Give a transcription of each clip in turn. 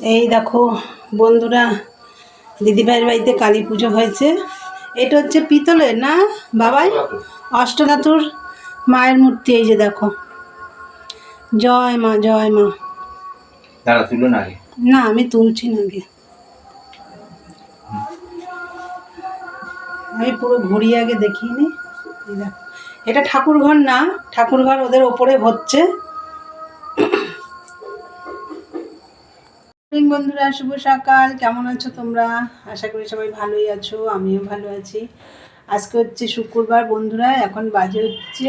এই দেখো বন্ধুরা দিদিভাইয়ের বাড়িতে কালী পুজো হয়েছে। এটা হচ্ছে পিতলের না বাবাই? অষ্টধাতুর মায়ের মূর্তি এই যে দেখো। জয় মা জয় মা। না আমি তুলছি না আগে। আমি পুরো ঘুরিয়ে আগে দেখিনি। এটা ঠাকুরঘর না ঠাকুরঘর ওদের ওপরে হচ্ছে। বন্ধুরা, শুভ সকাল। কেমন আছো তোমরা? আশা করি সবাই ভালোই আছো, আমিও ভালো আছি। আজকে হচ্ছে শুক্রবার বন্ধুরা, এখন বাজে হচ্ছে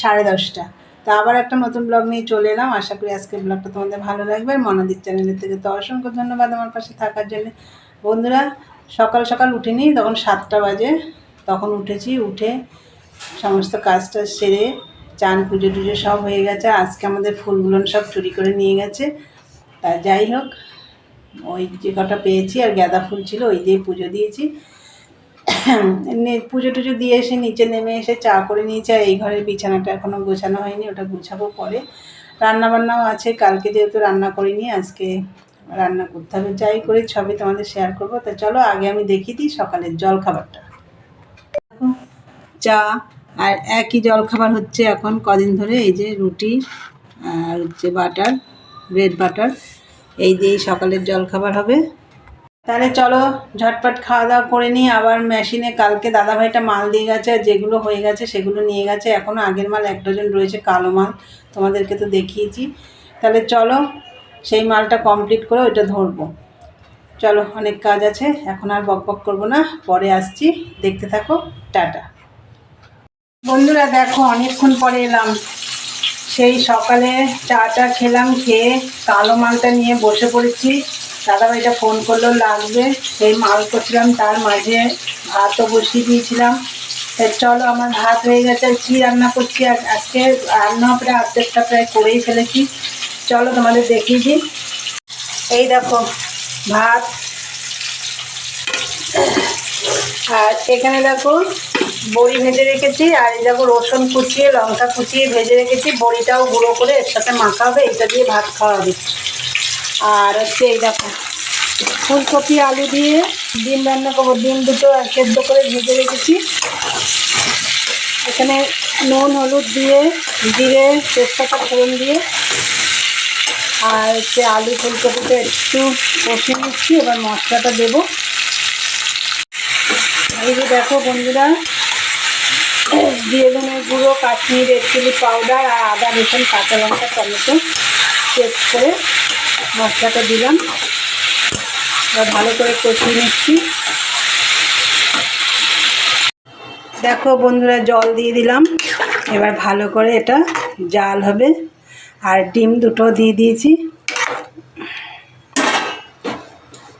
সাড়ে দশটা। তা আবার একটা নতুন ব্লগ নিয়ে চলে এলাম। আশা করি আজকের ব্লগটা তোমাদের ভালো লাগবে। আর মনাদির চ্যানেলের থেকে তো অসংখ্য ধন্যবাদ আমার পাশে থাকার জন্য। বন্ধুরা, সকাল সকাল উঠিনি, তখন সাতটা বাজে। তখন উঠেছি, উঠে সমস্ত কাজ টাজ সেরে চান পুজো টুজো সব হয়ে গেছে। আজকে আমাদের ফুলগুলো সব চুরি করে নিয়ে গেছে। তা যাই হোক ওই যে কটা পেয়েছি আর গাঁদা ফুল ছিল, ওই দিয়ে পুজো দিয়েছি। পুজো টুজো দিয়ে এসে নিচে নেমে এসে চা করে নিয়েছি, আর এই ঘরের বিছানাটা এখনও গোছানো হয়নি, ওটা গুছাবো পরে। রান্না বান্নাও আছে, কালকে যেহেতু রান্না করিনি, আজকে রান্না করতে হবে। যাই করে, সবই তোমাদের শেয়ার করব। তা চলো, আগে আমি দেখিয়ে দিই সকালের জল খাবারটা চা, আর একই জল খাবার হচ্ছে এখন কদিন ধরে, এই যে রুটি আর হচ্ছে বাটার ব্রেড বাটার এই দিয়েই সকালের জল খাবার হবে। তাহলে চলো, ঝটপট খাওয়া দাওয়া করে নিই। আবার মেশিনে কালকে দাদাভাইটা মাল দিয়ে গেছে, যেগুলো হয়ে গেছে সেগুলো নিয়ে গেছে। এখনও আগের মাল এক ডজন রয়েছে, কালো মাল। তোমাদেরকে তো দেখিয়েছি। তাহলে চলো, সেই মালটা কমপ্লিট করে ওইটা ধরবো। চলো, অনেক কাজ আছে। এখন আর বক বক করব না। পরে আসছি। দেখতে থাকো। টাটা। বন্ধুরা, দেখো, অনেকক্ষণ পরে এলাম। সেই সকালে চাটা খেলাম, খেয়ে কালো মালটা নিয়ে বসে পড়েছি। দাদাভাইটা ফোন করল, লাগবে। সেই মাল করছিলাম, তার মাঝে ভাতও বসিয়ে দিয়েছিলাম। চলো, আমার ভাত হয়ে গেছে, কি রান্না করছি? আজকে রান্না প্রায় অর্ধেকটা প্রায় করেই ফেলেছি। চলো, তোমাদের দেখিয়ে দিই। এই দেখো, ভাত। আর এখানে দেখো বড়ি ভেজে রেখেছি, আর এই দেখো রসুন কুচিয়ে, লঙ্কা কুচিয়ে ভেজে রেখেছি, বড়িটাও গুঁড়ো করে এর সাথে মাখা হবে এটা দিয়ে ভাত খাওয়া হবে। আর হচ্ছে এই দেখো, ফুলকপি, আলু দিয়ে ডিম রান্না করব, ডিম দুটো সেদ্ধ করে ভেজে রেখেছি। এখানে নুন, হলুদ দিয়ে, জিরে, তেজপাতা, ফোড়ন দিয়ে, আর হচ্ছে আলু ফুলকপিটা একটু কষিয়ে নিচ্ছি, এবার মশলাটা দেবো। এই যে দেখো বন্ধুরা দিয়ে গুঁড়ো, কাশ্মীর রেড চিলি পাউডার আর আদা, রসুন, কাঁচা লঙ্কা, টমেটো পেস্ট করে মশলাটা দিলাম। ভালো করে কষিয়ে নিচ্ছি। দেখো বন্ধুরা, জল দিয়ে দিলাম। এবার ভালো করে এটা জাল হবে। আর ডিম দুটো দিয়ে দিয়েছি।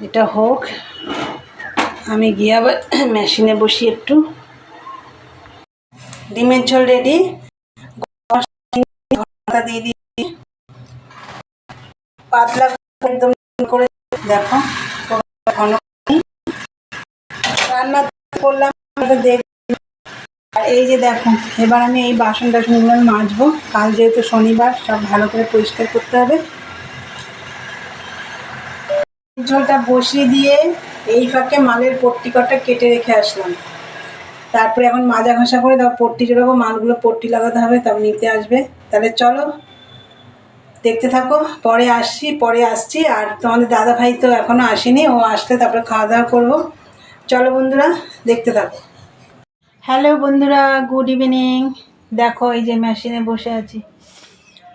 এটা হোক। আমি গিয়ে আবার মেশিনে বসি একটু। ডিমের ঝোল রেডি দিয়ে দিই পাতলা একদম করে দেখো ঘন রান্না করলাম এই যে দেখো, এবার আমি এই বাসন টাসনগুলো মাজবো। কাল যেহেতু শনিবার, সব ভালো করে পরিষ্কার করতে হবে। ঝোলটা বসিয়ে দিয়ে এই ফাঁকে মালের পট্টি কটা কেটে রেখে আসলাম। তারপরে এখন মাজা ঘষা করে, তারপর পট্টি চড়াবো মালগুলো পট্টি লাগাতে হবে, তারপর নিতে আসবে। তাহলে চলো, দেখতে থাকো, পরে আসছি পরে আসছি, আর তোমাদের দাদা ভাই তো এখনও আসেনি, ও আসলে তারপরে খাওয়া দাওয়া করব। চলো বন্ধুরা, দেখতে থাকো। হ্যালো বন্ধুরা, গুড ইভিনিং। দেখো এই যে মেশিনে বসে আছি।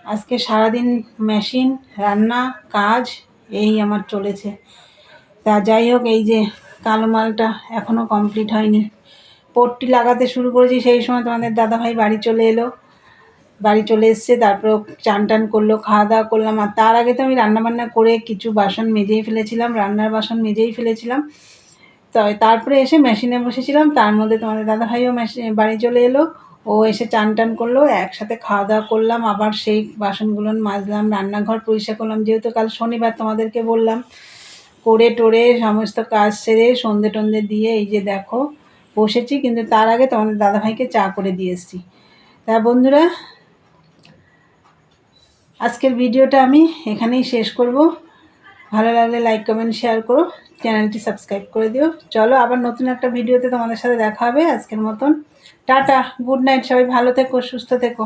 আজকে সারাদিন মেশিন, রান্না, কাজ, এই আমার চলেছে। তা যাই হোক, এই যে কালো মালটা এখনও কমপ্লিট হয়নি। পট্টি লাগাতে শুরু করেছি, সেই সময় তোমাদের দাদাভাই বাড়ি চলে এলো। বাড়ি চলে এসছে, তারপর চান টান করল, খাওয়া দাওয়া করলাম। আর তার আগে তো আমি রান্নাবান্না করে কিছু বাসন মেজেই ফেলেছিলাম, রান্নার বাসন মেজেই ফেলেছিলাম। তো তারপরে এসে মেশিনে বসেছিলাম, তার মধ্যে তোমাদের দাদাভাইও মেশিন বাড়ি চলে এলো। ও এসে চান টান করল, একসাথে খাওয়া দাওয়া করলাম, আবার সেই বাসনগুলো মাজলাম, রান্নাঘর পরিষ্কার করলাম। যেহেতু কাল শনিবার তোমাদেরকে বললাম করে টোরে সমস্ত কাজ সেরে সন্ধে টন্ধে দিয়ে এই যে দেখো বসেছি, কিন্তু তার আগে তোমাদের দাদাভাইকে চা করে দিয়ে এসেছি। তা বন্ধুরা, আজকের ভিডিওটা আমি এখানেই শেষ করব। ভালো লাগলে লাইক, কমেন্ট, শেয়ার করো, চ্যানেলটি সাবস্ক্রাইব করে দিও। চলো আবার নতুন একটা ভিডিওতে তোমাদের সাথে দেখা হবে আজকের মতন। টাটা, গুড নাইট, সবাই ভালো থেকো, সুস্থ থেকো।